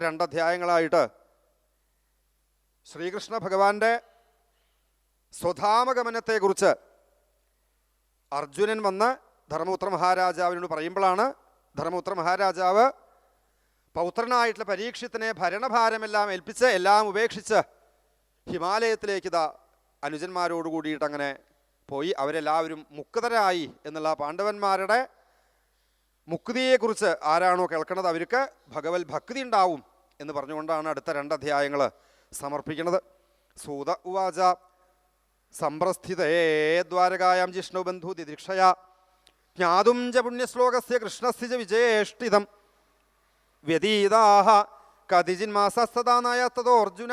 രണ്ടധ്യായങ്ങളായിട്ട് ശ്രീകൃഷ്ണ ഭഗവാന്റെ സ്വധാമഗമനത്തെക്കുറിച്ച് അർജുനൻ വന്ന് ധർമ്മപുത്ര മഹാരാജാവിനോട് പറയുമ്പോഴാണ് ധർമ്മപുത്ര മഹാരാജാവ് പൗത്രനായിട്ടുള്ള പരീക്ഷത്തിനെ ഭരണഭാരമെല്ലാം ഏൽപ്പിച്ച് എല്ലാം ഉപേക്ഷിച്ച് ഹിമാലയത്തിലേക്ക് ഇതാ അനുജന്മാരോട് കൂടിയിട്ട് അങ്ങനെ പോയി അവരെല്ലാവരും മുക്തരായി എന്നുള്ള പാണ്ഡവന്മാരുടെ മുക്തിയെക്കുറിച്ച് ആരാണോ കേൾക്കുന്നത് അവർക്ക് ഭഗവത് ഭക്തി ഉണ്ടാവും എന്ന് പറഞ്ഞുകൊണ്ടാണ് അടുത്ത രണ്ട് അധ്യായങ്ങൾ സമർപ്പിക്കുന്നത്. സൂത ഉവാച സംപ്രസ്ഥിതേ ദ്വാരകായാം ജിഷ്ണു ബന്ധു ദിദിക്ഷയ ജ്ഞാതും ച പുണ്യശ്ലോകസ്യ കൃഷ്ണസ്ഥിജ ച വിജയേഷ്ടിതം. വ്യതീതാഹ തതോ അർജുന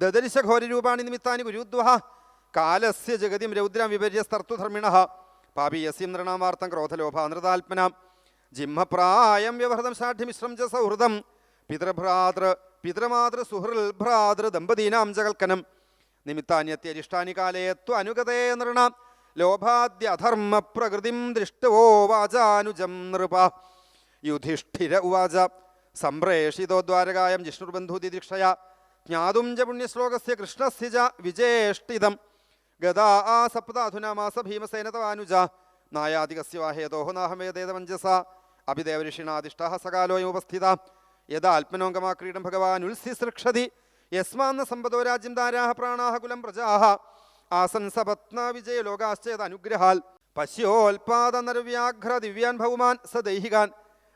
ദദരിശഘോരൂപാണി നിമിത്താനി ഗുരുദ്വഹ കാലസ്യ ജഗതിം രൗദ്രം വിപര്യസ്തർത്തുധർമ്മിണ പാപീയസ്യം നൃണാം വാർത്തം ക്രോധലോഭാനൃതാത്മനാം ജിംഹപ്രായം വ്യവഹൃതം ഷാഠ്യമിശ്രം ച സൗഹൃദം. പിതൃഭ്രാതൃ പിതൃമാതൃ സുഹൃൽ ഭ്രാതൃ ദമ്പതീനാം ജകൽക്കനം നിമിത്താന്യത്യരിഷ്ടാനി കാലേ ത്വനുഗതേ നൃണ. ലോഭാദ്യ അധർമ്മ പ്രകൃതിം ദൃഷ്ടവോ വാചാനുജം നൃപ. യുധിഷ്ഠിര ഉവാച. സംപ്രേഷിതോ ദ്വാരകായം ജിഷ്ണുർബന്ധുതിദീക്ഷയ ജ്ഞാതും ച പുണ്യശ്ലോകസ്യ കൃഷ്ണസ്യ ച വിജേഷ്ടിതം. ഗതാ ആ സപ്താധുനാമാസ ഭീമസേനതവാനുജ ഭീമസേന തവാനുജ. നായാധികസ്യ വാഹേതോഹ നാഹമേതേത വഞ്ചസ അഭിദേവഋഷിണാദിഷ്ട സകാലോയമുപസ്ഥിത യഥാ ആത്മനോങ്കമാക്രീഡം ഭഗവാൻ ഉത്സിസൃക്ഷതി യസ്മാന്ന സമ്പദോ രാജ്യം ദാരാഹ പ്രാണാഹ കുലം പ്രജാഹ. ആസൻ സപത്ന വിജയ ലോകാശ്ചേത അനുഗ്രഹാൽ. പശ്യോൽപാദ നർവ്യാഘ്ര ദിവ്യാൻ ഭൗമാൻ സ ദൈഹികാൻ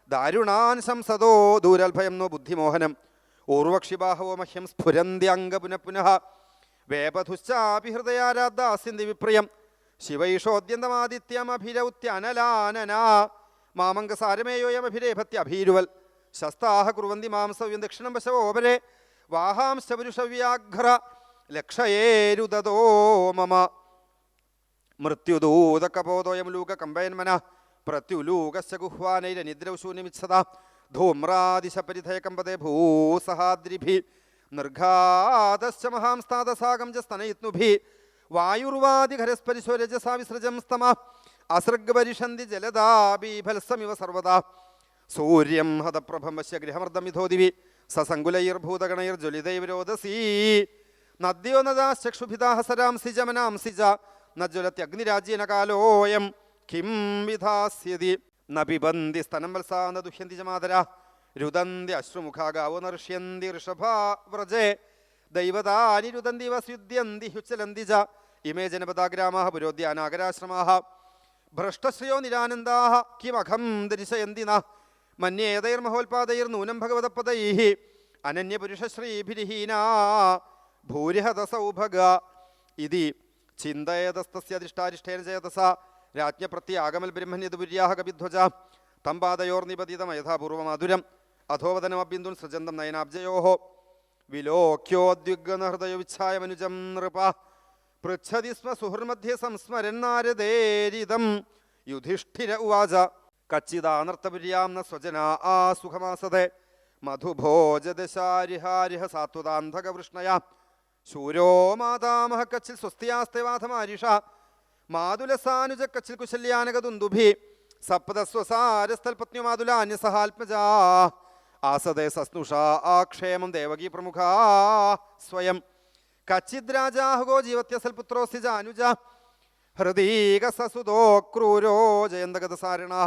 ദാരുണാൻ ശംസതോ ദൂരൽഭയം നോ ബുദ്ധിമോഹനം. ഊർവക്ഷിബാഹവോ മഹ്യം സ്ഫുരന്ത്യംഗ പുനഃ പുനഃ. വേപധുശ്ചാപി ഹൃദയാരാദ്ദാസ്യന്തി വിപ്രിയം. മാമംഗസാരമേയോയമഭിരേഭത്യഭീരുവൽ ശസ്താഹ കുറുവന്തി മാംസവ്യം ദക്ഷിണം വശവോപരെ വാഹാംശപുരുഷവ്യാഘ്ര ലക്ഷയേരുദതോ മമ. മൃത്യുദൂതകപോതോയം ലൂകകമ്പയന്മന. പ്രത്യുലൂകസ്യ ഗുഹ്വാനൈരനിദ്രൗശൂന്യമിച്ഛത. ധൂമ്രാദിശപരിധയകമ്പതേ ഭൂസഹാദ്രിഭി. നിർഘാതശ്ച മഹാംസ്താദസാകം ച സ്തനയിത്നുഭി. വായുർവാദിഘരസ്പരിശോരജസാ വിസൃജം സ്തമ. അസൃഗ്പരിഷന്തി ജലദാബീഫലസമിവ സർവദാ സൂര്യം ഹതപ്രഭം പശ്യ ഗൃഹമർദ്ദമിധോ ദിവി. സസങ്കുലൈർഭൂതഗണൈർജ്വലിതൈവിരോധസീ നദ്യോ നദാശ്ചക്ഷുഭിതാഹ സരാംസി ജമനാംസി ച. ന ജ്വലത്യഗ്നിരാജ്യേന കാലോയം കിം വിധാസ്യതി. ന പിബന്തി സ്തനം വത്സാ ന ദുഹ്യന്തി ച മാതര രുദന്തി അശ്രുമുഖാഗാവോ നർഷ്യന്തി ഋഷഭാ വ്രജേ. ദൈവതാനി രുദന്തി വസ്യുദ്യന്തി ഹുച്ചലന്തി ച. ഇമേ ജനപദാഗ്രാമാ പുരോദ്യാനാഗരാശ്രമാः ഭ്രഷ്ടശ്രിയോ നിരാനന്ദാഹ കിമഖം ദരിശയന്തി ന മന്യേതൈർമഹോൽപാദൈർനൂനം ഭഗവതപദൈः അനന്യപുരുഷശ്രീഭിരിഹീനാ. ഭൂരിഹത സൗഭഗ ഇതി ചിന്തയതസ്തസ്യ അധിഷ്ഠാരിഷ്ഠേന ചേതസ രാജ്ഞപ്രത്യാഗമൽ ബ്രഹ്മണ്യതുപുര്യാഹ കപിധ്വജ യഥാപൂർവം പാദയോർനിപതിതം യഥാപൂർവമധുരം അധോവദനമബിന്ദുൻ സൃജന്തം നയനാബ്ജയോ വിലോക്യോദ്യുഗ്നഹൃദയ മനുജം നൃപ. പൃച്ഛതി സ്മ സുഹൃമധ്യ സംസ്മരന്നാരദേരിതം യുധിഷ്ഠിര ഉവാച കച്ചിദാനർത്തപുര്യാം സ്വജന ആ സുഖമാസതെ. മധുഭോജദശാരിഹാരിഹ സാത്വതാന്ധകവൃഷ്ണയ. ശൂരോ മാതാമഹ കച്ചിൽ സ്വസ്തിയാസ്തേവാധമാരിഷ. മാതുലസാനുജ കച്ചിൽ കുശല്യാനകദുന്ദുഭി. മാതുല അന്യസഹാത്മജാ. ആസദേ സസ്നുഷാ ആക്ഷേമം ദേവകീ പ്രമുഖാ സ്വയം. കച്ചിദ് രാജാഹുഗോ ജീവത്യസൽ പുത്രോസ്തി അനുജ. ഹൃദീക സസുതോ ക്രൂരോ ജയന്തഗതസാരിണാ.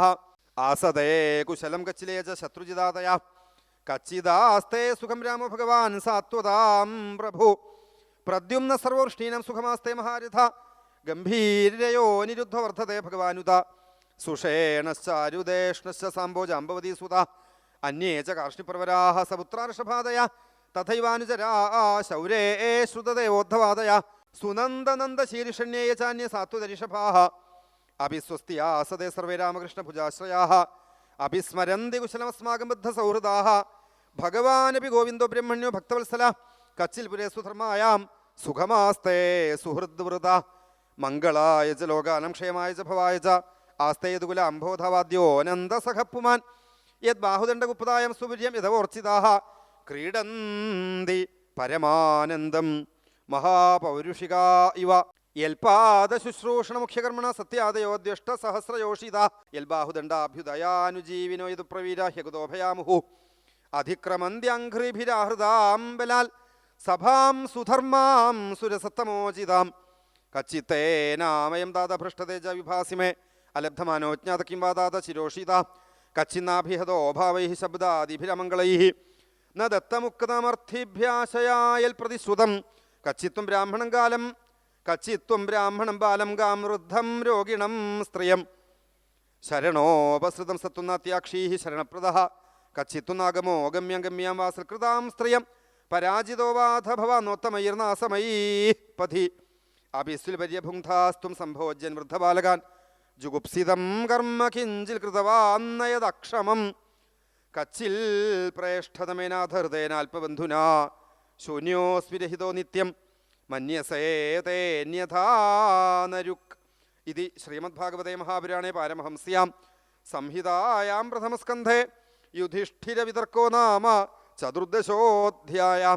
ആസദേ കുശലം കച്ചിലേജ ശത്രുജിതാതയ. കച്ചിദാസ്തേ സുഖം രാമോ ഭഗവാൻ സാത്വതാം പ്രഭു. പ്രദ്യുമ്ന സർവോഷ്ണീനം സുഖമാസ്തേ മഹാരഥ ഗംഭീരയോ നിരുദ്ധ വർദ്ധതേ ഭഗവാനുത സുഷേണശ്ചാരുദേഷ്ണശ്ച സാംബോജാമ്പവതീ സുത അന്യേ ച കാർഷ്ണിപ്രവരാഹ സപുത്രാർഷഭാദയ. തഥൈവാനുചരാ ശൗരേ ശ്രുതദേവോദ്ധവാദയ സുനന്ദനന്ദശീർഷണ്യേയ ചാന്യ സാത്വതരിഷഭാഹ അഭിസ്വസ്തിയാസതേ സർവേ രാമകൃഷ്ണഭുജാശ്രയാः അഭിസ്മരന്തി കുശലമസ്മാകം ബദ്ധസൗഹൃദാः ഭഗവാനപി ഗോവിന്ദോ ബ്രഹ്മണ്യോ ഭക്തവത്സല കച്ചിൽ പുരേ സുധർമാം സുഖമാസ്തേ സുഹൃദ്വൃത മംഗളായ ച ലോകാനം ക്ഷേമായ ച ഭവായ ച ആസ്തേ യദുകുല യദ് യത് ബാഹുദണ്ഡഗുപ്തായം സുപര്യം യഥവോർച്ചിതാഹ ക്രീഡന്തി പരമാനന്ദം മഹാപൗരുഷിക ഇവ. യൽപാദ ശുശ്രൂഷണ മുഖ്യകർമ്മണ സത്യാദയോദ്യഷ്ട സഹസ്രയോഷിത. യൽബാഹുദണ്ഡാഭ്യുദയാനുജീവിനോ ഇത് പ്രവീര ഹ്യകുതോഭയാമുഹു അധിക്രമന്ത്യഘ്രിഭിരാഹൃതാം ബലാൽ. സഭാം സുധർമാം സുരസത്തമോചിതാം. കച്ചിത്തേനാമയം ദാത ഭ്രഷ്ടതേജ വിഭാസിമേ. അലബ്ധമാനോജ്ഞാത കിം വാ ദാത ശിരോഷിത കച്ചിന്നാഭിഹതോഭാവൈ ശബ്ദാദിഭിരമംഗളൈ. ന ദത്തമുക്തമർത്ഥിഭ്യാശയായൽ പ്രതിശ്രുതം. കച്ചിത്വം ബ്രാഹ്മണം കാലം കച്ചിത്വം ബ്രാഹ്മണം ബാലം ഗാം വൃദ്ധം രോഗിണം സ്ത്രീയം. ശരണോപസൃതം സത്വനാത്യാക്ഷീ ശരണപ്രദ. കച്ചിത്തുനാഗമോ ഗമ്യം ഗമ്യാം വാ സ്ത്രിയം. പരാജിതോ വാധ ഭവാനോത്തമൈർനാസമയീ പഥി. അഭിസ്വിൽ പര്യഭുങ്ധാസ്ത്വം സംഭോജ്യൻ വൃദ്ധബാലകാൻ. ജുഗുപ്സിതം കർമ്മ കിഞ്ചിൽ കൃതവാന്നയദക്ഷമം. കച്ചിൽ പ്രേഷ്ഠതമേനാഥഹൃദയനാൽപബന്ധുനാ ശൂന്യോസ്വിരഹിതോ നിത്യം മന്യസേതേന്യഥാനരുക് ഇതി ശ്രീമദ്ഭാഗവതേ മഹാപുരാണേ പാരമഹംസ്യാം. സംഹിതായാം പ്രഥമസ്കന്ധേ. യുധിഷ്ഠിരവിതർക്കോ നാമ. ചതുർദശോധ്യായ.